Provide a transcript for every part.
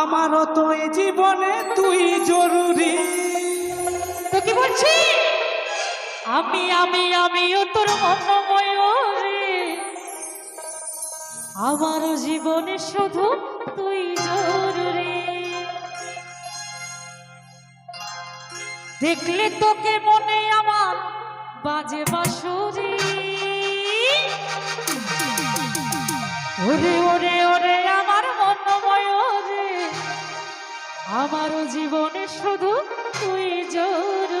আমারও তো এই জীবনে তুই জরুরি। তো কি বলছি? আমি আমি, আমিও তোর মনময়ী আমারও জীবনে শুধু তুই জরুরি। দেখলে তোকে মনে আমার বাজে বাসুরি ওরে ওরে ওরে আমার জীবনে শুধু তুই জোর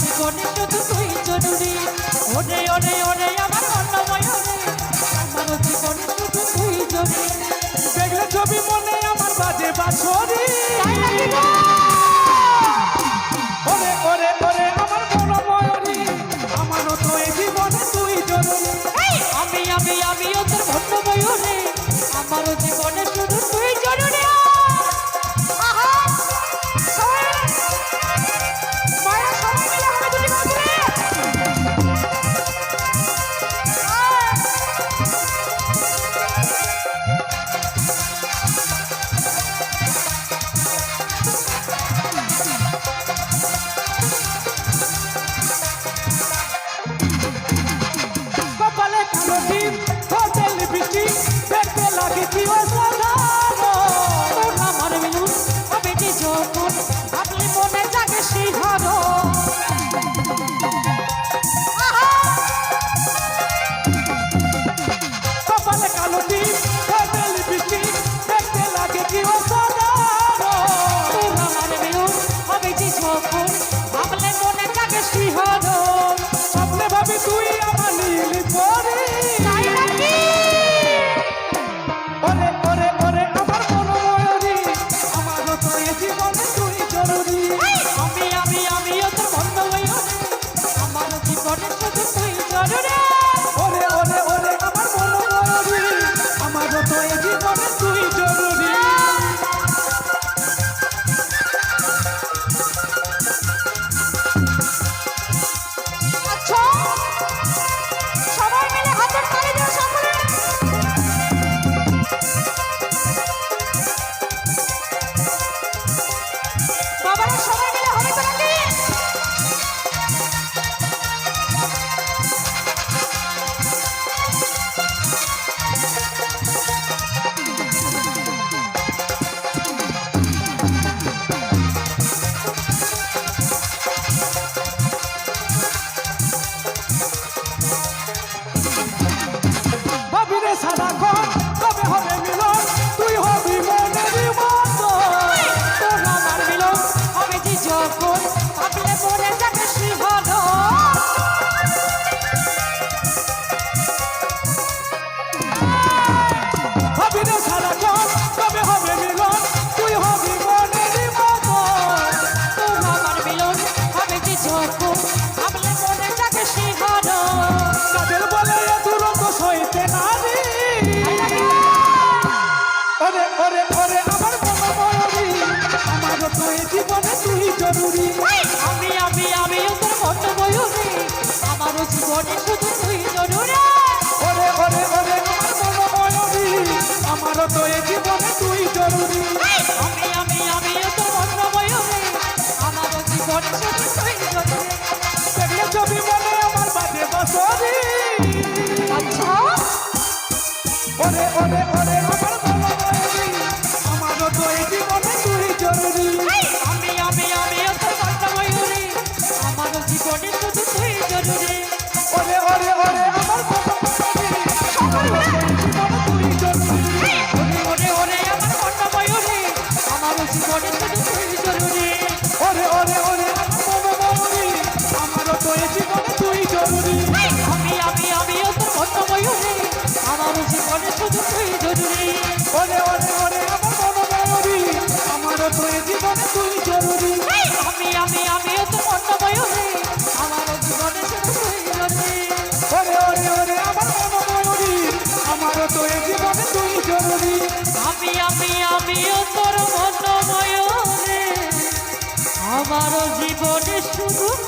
জীবনে শুধু তুই জরুরি ওরে ওরে ওরে আমার অন্নময় আমার জরুরি দেখলে ছবি আমার বাজে বাসরি ওরে ওরে ওরে আমার মনময়রি আমারও তো এই জীবনে তুই জরুরি আমি আমি আমিও তোর ভন্ড ঘুরি আমি আমি আমিও তোর মত বয়সে আমারও জীবনে শুধু তো এ জীবনে তুই জরুরি। আমার বাজে বসরি আচ্ছা। ওরে ওরে ওরে want it to do. তোর